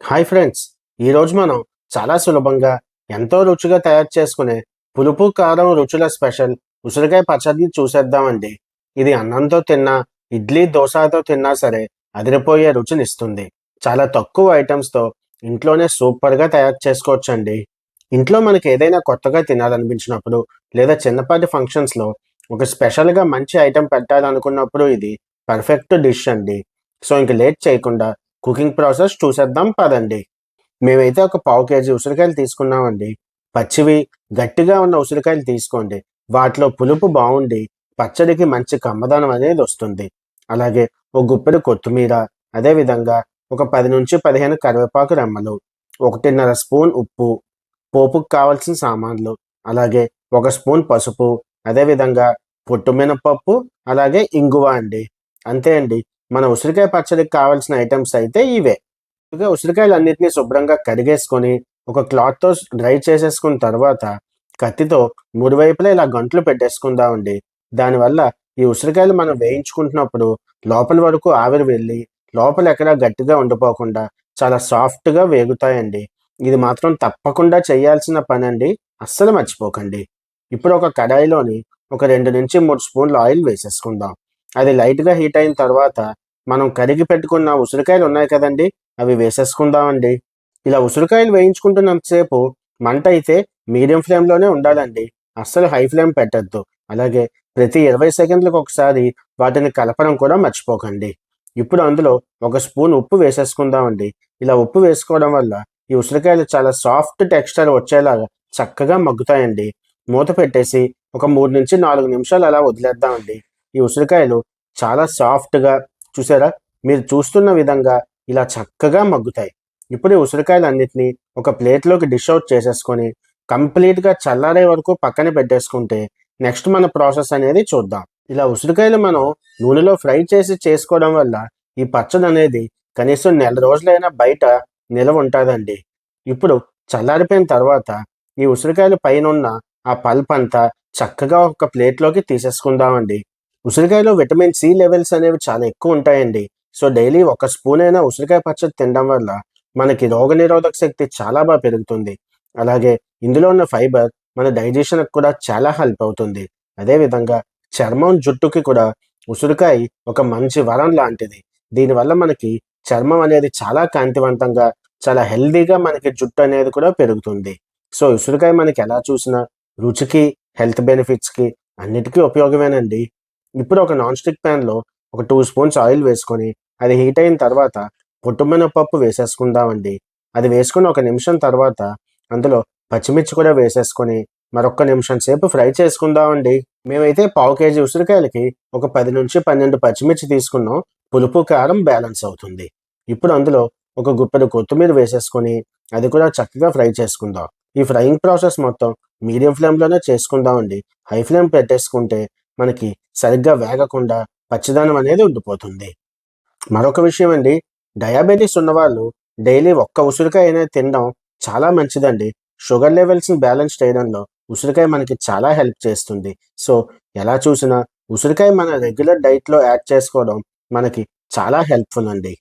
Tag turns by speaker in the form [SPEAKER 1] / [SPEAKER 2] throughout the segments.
[SPEAKER 1] Hi friends ఈరోజు మనం చాలా సులభంగా ఎంతో రుచిగా తయారు చేసుకునే పులుపు కారం రుచుల స్పెషల్ ఉసిరికాయ పచ్చడిని చూసేద్దామండి. ఇది అన్నంతో తిన్నా ఇడ్లీ దోశతో తిన్నా సరే అదిరిపోయే రుచినిస్తుంది. చాలా తక్కువ ఐటమ్స్తో ఇంట్లోనే సూపర్గా తయారు చేసుకోవచ్చండి. ఇంట్లో మనకి ఏదైనా కొత్తగా తినాలనిపించినప్పుడు లేదా చిన్నపాటి ఫంక్షన్స్లో ఒక స్పెషల్గా మంచి ఐటెం పెట్టాలనుకున్నప్పుడు ఇది పర్ఫెక్ట్ డిష్ అండి. సో ఇంక లేట్ చేయకుండా కుకింగ్ ప్రాసెస్ చూసేద్దాం పదండి. మేమైతే ఒక పావు కేజీ ఉసిరికాయలు తీసుకున్నామండి. పచ్చివి గట్టిగా ఉన్న ఉసిరికాయలు తీసుకోండి. వాటిలో పులుపు బాగుండి పచ్చడికి మంచి కమ్మదనం అనేది వస్తుంది. అలాగే ఒక గుప్పెడు కొత్తిమీర అదేవిధంగా ఒక పది నుంచి పదిహేను కరివేపాకు రెమ్మలు ఒకటిన్నర స్పూన్ ఉప్పు పోపుకు కావాల్సిన సామాన్లు అలాగే ఒక స్పూన్ పసుపు అదేవిధంగా పొట్టు మినపప్పు అలాగే ఇంగువ అండి. అంతే అండి. మన ఉసిరికాయ పచ్చడికి కావాల్సిన ఐటమ్స్ అయితే ఇవే. ఇక ఉసిరికాయలు అన్నిటినీ శుభ్రంగా కడిగేసుకొని ఒక క్లాత్తో డ్రై చేసేసుకున్న తర్వాత కత్తితో మూడు వైపులా ఇలా గంటలు పెట్టేసుకుందామండి దానివల్ల ఈ ఉసిరికాయలు మనం వేయించుకుంటున్నప్పుడు లోపల వరకు ఆవిరి వెళ్ళి లోపల ఎక్కడా గట్టిగా ఉండిపోకుండా చాలా సాఫ్ట్గా వేగుతాయండి. ఇది మాత్రం తప్పకుండా చేయాల్సిన పని అండి అస్సలు మర్చిపోకండి. ఇప్పుడు ఒక కడాయిలోని ఒక రెండు నుంచి మూడు స్పూన్లు ఆయిల్ వేసేసుకుందాం. అది లైట్గా హీట్ అయిన తర్వాత మనం కరిగి పెట్టుకున్న ఉసిరికాయలు ఉన్నాయి కదండి అవి వేసేసుకుందామండి. ఇలా ఉసిరికాయలు వేయించుకుంటున్నంతసేపు మంట అయితే మీడియం ఫ్లేమ్లోనే ఉండాలండి. అస్సలు హై ఫ్లేమ్ పెట్టద్దు. అలాగే ప్రతి ఇరవై సెకండ్లకు ఒకసారి వాటిని కలపడం కూడా మర్చిపోకండి. ఇప్పుడు అందులో ఒక స్పూన్ ఉప్పు వేసేసుకుందామండి. ఇలా ఉప్పు వేసుకోవడం వల్ల ఈ ఉసిరికాయలు చాలా సాఫ్ట్ టెక్స్చర్ వచ్చేలాగా చక్కగా మగ్గుతాయండి. మూత పెట్టేసి ఒక మూడు నుంచి నాలుగు నిమిషాలు అలా వదిలేద్దామండి. ఈ ఉసిరికాయలు చాలా సాఫ్ట్గా చూసారా? మీరు చూస్తున్న విధంగా ఇలా చక్కగా మగ్గుతాయి. ఇప్పుడు ఈ ఉసిరికాయలన్నింటినీ ఒక ప్లేట్లోకి డిష్ అవుట్ చేసేసుకొని కంప్లీట్గా చల్లారే వరకు పక్కన పెట్టేసుకుంటే నెక్స్ట్ మన ప్రాసెస్ అనేది చూద్దాం. ఇలా ఉసిరికాయలు మనం నూనెలో ఫ్రై చేసి చేసుకోవడం వల్ల ఈ పచ్చడి అనేది కనీసం నెల రోజులైనా బయట నిలవ ఉంటుందండి. ఇప్పుడు చల్లారిపోయిన తర్వాత ఈ ఉసిరికాయల పైన ఉన్న ఆ పల్ప్ అంతా చక్కగా ఒక ప్లేట్లోకి తీసేసుకుందామండి. ఉసిరికాయలో విటమిన్ సి లెవెల్స్ అనేవి చాలా ఎక్కువ ఉంటాయండి. సో డైలీ ఒక స్పూన్ అయినా ఉసిరికాయ పచ్చడి తినడం వల్ల మనకి రోగనిరోధక శక్తి చాలా బాగా పెరుగుతుంది. అలాగే ఇందులో ఉన్న ఫైబర్ మన డైజెషన్కి కూడా చాలా హెల్ప్ అవుతుంది. అదేవిధంగా చర్మం జుట్టుకి కూడా ఉసిరికాయ ఒక మంచి వరం లాంటిది. దీనివల్ల మనకి చర్మం అనేది చాలా కాంతివంతంగా చాలా హెల్దీగా మనకి జుట్టు అనేది కూడా పెరుగుతుంది. సో ఉసిరికాయ మనకి ఎలా చూసినా రుచికి హెల్త్ బెనిఫిట్స్కి అన్నిటికీ ఉపయోగమేనండి. ఇప్పుడు ఒక నాన్ స్టిక్ ప్యాన్లో ఒక టూ స్పూన్స్ ఆయిల్ వేసుకొని అది హీట్ అయిన తర్వాత పప్పు వేసేసుకుందామండి. అది వేసుకుని ఒక నిమిషం తర్వాత అందులో పచ్చిమిర్చి కూడా వేసేసుకొని మరొక నిమిషం సేపు ఫ్రై చేసుకుందామండి. మేమైతే పావు కేజీ ఉసిరికాయలకి ఒక పది నుంచి పన్నెండు పచ్చిమిర్చి తీసుకున్నాం. పులుపు కారం బ్యాలెన్స్ అవుతుంది. ఇప్పుడు అందులో ఒక గుప్పెడు కొత్తిమీర వేసేసుకొని అది కూడా చక్కగా ఫ్రై చేసుకుందాం. ఈ ఫ్రైయింగ్ ప్రాసెస్ మొత్తం మీడియం ఫ్లేమ్లోనే చేసుకుందామండి. హై ఫ్లేమ్ పెట్టేసుకుంటే మనకి సరిగ్గా వేగకుండా పచ్చదనం అనేది ఉండిపోతుంది. మరొక విషయం అండి డయాబెటీస్ ఉన్నవాళ్ళు డైలీ ఒక్క ఉసిరికాయ అనేది తినడం చాలా మంచిదండి. షుగర్ లెవెల్స్ని బ్యాలెన్స్ చేయడంలో ఉసిరికాయ మనకి చాలా హెల్ప్ చేస్తుంది. సో ఎలా చూసినా ఉసిరికాయ మన రెగ్యులర్ డైట్లో యాడ్ చేసుకోవడం మనకి చాలా హెల్ప్ఫుల్ అండి.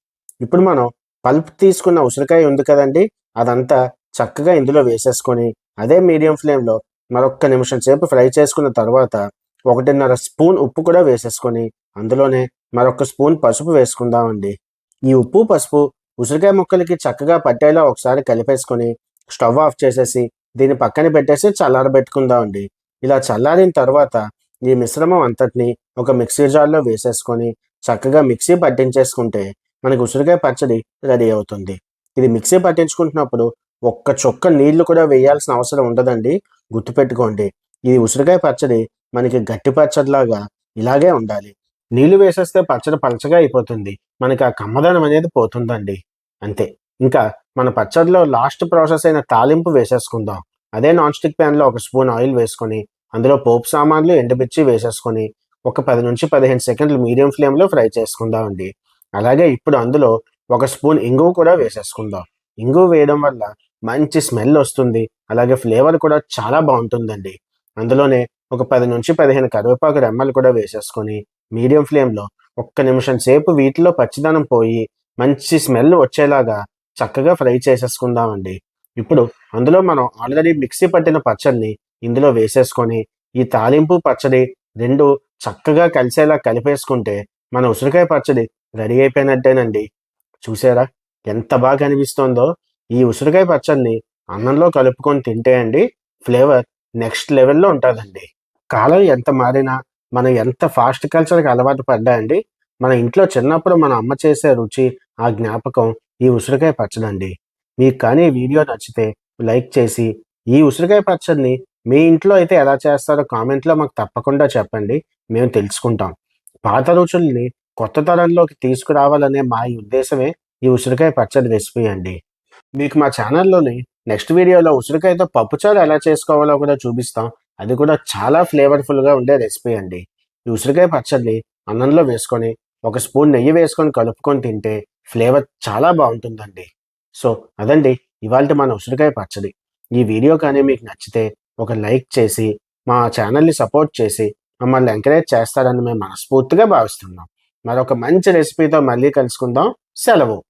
[SPEAKER 1] ఇప్పుడు మనం పల్ప్ తీసుకున్న ఉసిరికాయ ఉంది కదండి అదంతా చక్కగా ఇందులో వేసేసుకొని అదే మీడియం ఫ్లేమ్లో మరొక్క నిమిషం సేపు ఫ్రై చేసుకున్న తర్వాత ఒకటిన్నర స్పూన్ ఉప్పు కూడా వేసేసుకొని అందులోనే మరొక స్పూన్ పసుపు వేసుకుందామండి. ఈ ఉప్పు పసుపు ఉసిరికాయ ముక్కలకి చక్కగా పట్టేలా ఒకసారి కలిపేసుకొని స్టవ్ ఆఫ్ చేసేసి దీన్ని పక్కన పెట్టేసి చల్లారబెట్టుకుందామండి. ఇలా చల్లారిన తర్వాత ఈ మిశ్రమం అంతటిని ఒక మిక్సీ జార్లో వేసేసుకొని చక్కగా మిక్సీ పట్టించేసుకుంటే మనకు ఉసిరికాయ పచ్చడి రెడీ అవుతుంది. ఇది మిక్సీ పట్టించుకుంటున్నప్పుడు ఒక్క చొక్క నీళ్ళు కూడా వేయాల్సిన అవసరం ఉండదండి. గుర్తుపెట్టుకోండి. ఇది ఉసిరికాయ పచ్చడి మనకి గట్టి పచ్చడిలాగా ఇలాగే ఉండాలి. నీళ్ళు వేసేస్తే పచ్చడి పలచగా అయిపోతుంది. మనకి ఆ కమ్మదనం అనేది పోతుందండి. అంతే. ఇంకా మన పచ్చడిలో లాస్ట్ ప్రాసెస్ అయిన తాలింపు వేసేసుకుందాం. అదే నాన్ స్టిక్ ప్యాన్లో ఒక స్పూన్ ఆయిల్ వేసుకొని అందులో పోపు సామాన్లు ఎండుమిర్చి వేసేసుకొని ఒక పది నుంచి పదిహేను సెకండ్లు మీడియం ఫ్లేమ్లో ఫ్రై చేసుకుందాం అండి. అలాగే ఇప్పుడు అందులో ఒక స్పూన్ ఇంగువ కూడా వేసేసుకుందాం. ఇంగువ వేయడం వల్ల మంచి స్మెల్ వస్తుంది. అలాగే ఫ్లేవర్ కూడా చాలా బాగుంటుందండి. అందులోనే ఒక పది నుంచి పదిహేను కరివేపాకు రెమ్మలు కూడా వేసేసుకొని మీడియం ఫ్లేమ్లో ఒక్క నిమిషం సేపు వీటిలో పచ్చిదనం పోయి మంచి స్మెల్ వచ్చేలాగా చక్కగా ఫ్రై చేసేసుకుందామండి. ఇప్పుడు అందులో మనం ఆల్రెడీ మిక్సీ పట్టిన పచ్చడిని ఇందులో వేసేసుకొని ఈ తాలింపు పచ్చడి రెండు చక్కగా కలిసేలా కలిపేసుకుంటే మన ఉసిరికాయ పచ్చడి రెడీ అయిపోయినట్టేనండి. చూసారా? ఎంత బాగా కనిపిస్తోందో ఈ ఉసిరికాయ పచ్చడిని అన్నంలో కలుపుకొని తింటే అండి ఫ్లేవర్ నెక్స్ట్ లెవెల్లో ఉంటుందండి. కాలం ఎంత మారినా మనం ఎంత ఫాస్ట్ కల్చర్కి అలవాటు పడ్డా అండి మన ఇంట్లో చిన్నప్పుడు మన అమ్మ చేసే రుచి ఆ జ్ఞాపకం ఈ ఉసిరికాయ పచ్చడండి. మీకు కానీ వీడియో నచ్చితే లైక్ చేసి ఈ ఉసిరికాయ పచ్చడిని మీ ఇంట్లో అయితే ఎలా చేస్తారో కామెంట్లో మాకు తప్పకుండా చెప్పండి మేము తెలుసుకుంటాం. పాత రుచుల్ని కొత్త తరంలోకి తీసుకురావాలనే మా ఉద్దేశమే ఈ ఉసిరికాయ పచ్చడి రెసిపీ అండి. మీకు మా ఛానల్లోని నెక్స్ట్ వీడియోలో ఉసిరికాయతో పప్పుచారు ఎలా చేసుకోవాలో కూడా చూపిస్తాం. అది కూడా చాలా ఫ్లేవర్ఫుల్గా ఉండే రెసిపీ అండి. ఈ ఉసిరికాయ పచ్చడిని అన్నంలో వేసుకొని ఒక స్పూన్ నెయ్యి వేసుకొని కలుపుకొని తింటే ఫ్లేవర్ చాలా బాగుంటుందండి. సో అదండి ఇవాళ మన ఉసిరికాయ పచ్చడి. ఈ వీడియో కానీ మీకు నచ్చితే ఒక లైక్ చేసి మా ఛానల్ని సపోర్ట్ చేసి మమ్మల్ని ఎంకరేజ్ చేస్తారని మేము మనస్ఫూర్తిగా భావిస్తున్నాం. మరొక మంచి రెసిపీతో మళ్ళీ కలుసుకుందాం. సెలవు.